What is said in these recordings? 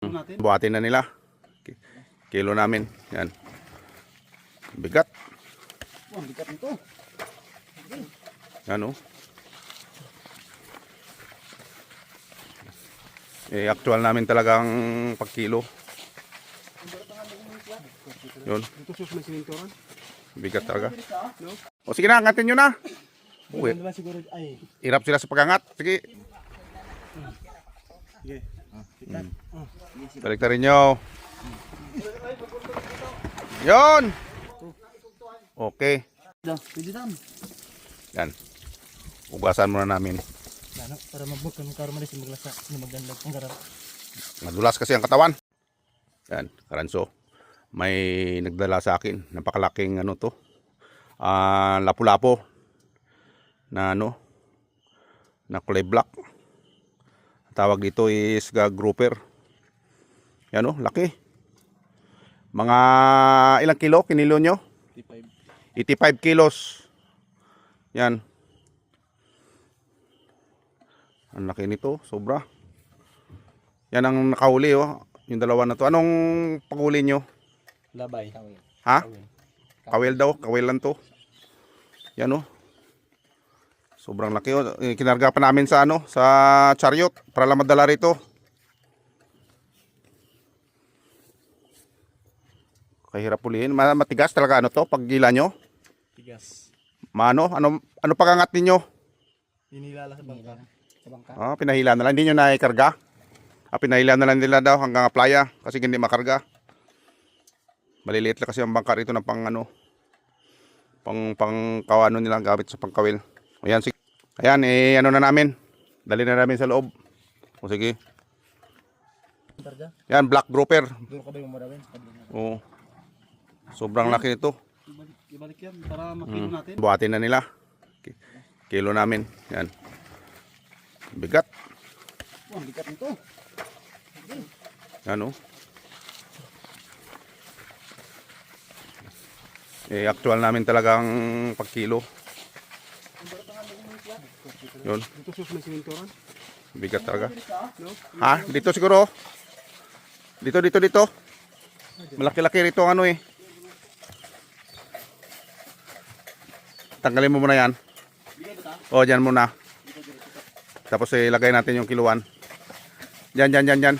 natin. Buhatin na nila. Ki- Kilo namin. Yan. Bigat. Ang bigat nito. Yan oh. Eh, actual namin talagang pag kilo. Yun, bigat talaga. O sige na, angatin nyo na. Ay, hirap sila sa pagangat. Sige. Baliktarin nyo. Yun! Okay. Yan. Ugasan muna namin. Ano, para mabuk kami karo malis maglasa, magdandag ang garap. Nadulas kasi ang katawan. Yan, karanso. May nagdala sa akin. Napakalaking ano to. Ah, lapu-lapo. Na ano. Na kulay black. Tawag dito is grouper. Yan oh, laki. Mga ilang kilo kinilo nyo? 55. 85 kilos. Yan. Ang laki nito, sobra. Yan ang nakahuli oh, yung dalawa na to. Anong panghuli nyo? Labay. Ha? Kawil daw, kawil lang to. Yan oh. Sobrang laki oh. Eh, Kinarga pa namin sa ano, sa chariot para lang madala rito. Kahirap pulihin. Ma- Matigas talaga ano to pag gila nyo. Tigas. Mano, ano ano pagangat ninyo? Inilala sa bangka. Sa bangka. Ah, pinahila na lang. Hindi nyo naikarga? Ah, pinahila na lang nila daw hanggang playa kasi hindi makarga. Maliliit lang kasi ang bangka rito na pang ano, pang pang kawano nila gamit sa pangkawil. Ayan, sige. Ayan, eh, ano na namin. Dali na namin sa loob. O sige. Targa. Yan, black grouper. Doon ka ba yung marawin? Oo. Sobrang laki nito. Ibalik, ibalik yan para makilo natin. Buhatin na nila. Ki- Kilo namin. Yan. Bigat. Oh, ang bigat nito. Ano? Eh, actual namin talagang pag kilo. Yun, bigat talaga. Ha? Dito siguro? Dito, dito, dito. Malaki-laki rito ano eh. Tanggalin mo muna yan. O, dyan muna. Tapos ilagay natin yung kiluan. Dyan, dyan, dyan, dyan.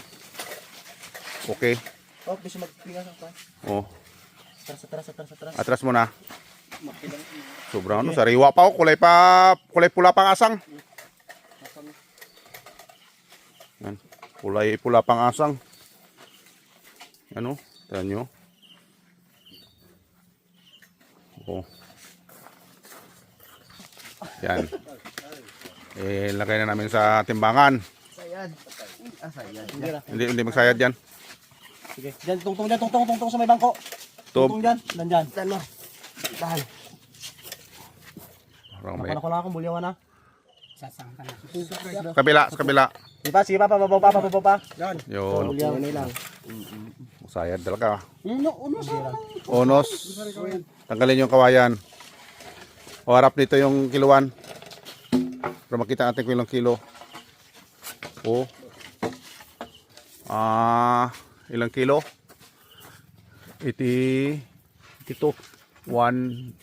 Okay. Oh, bisa magpinga sa kwan. O, Atras, atras, atras, atras. atras mo na. Sobrang ano, sariwa pa oh. Kulay pa, kulay pula pang asang. Yan. Kulay pula pang asang. Ano? Tignan nyo. Oh. Yan. Eh, lagay na namin sa timbangan. Sayad. Ah, sayad. Hindi na. Hindi, magsayad yan. Sige. Diyan, tungtong dyan, tungtong, tungtong sa may bangko. Tungtong dyan. Nandyan. Dalo. Dahil. parang Ako may... na ko lang akong bulyawan na. Sa kabila, sa kabila. Sige pa, sige pa, pababaw pa, pababaw pa. Yan. Yun. Bulyawan na lang. Sayad talaga. Uno, uno sa Onos. Tanggalin yung kawayan. O harap dito yung kiluan. Para makita natin kung ilang kilo. O. Ah, ilang kilo? 80 82 1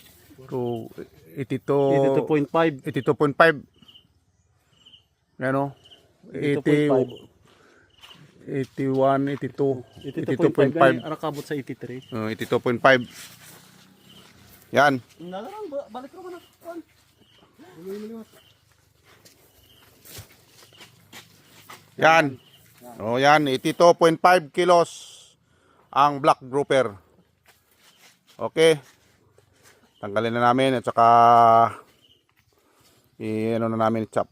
2 82 82.5. 82.5 Yan o 80 81 82 82.5 Arakabot sa 83. uh, 82.5 Yan Nalarang, balik ko na. Kwan. Yan. O yan, 82.5 kilos ang black grouper. Okay. Tanggalin na namin at saka i-ano na namin chop.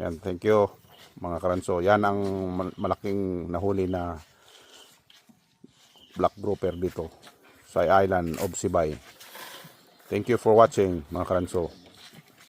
Yan, thank you mga karanso. Yan ang mal- malaking nahuli na black grouper dito sa island of Sibay. Thank you for watching mga karanso.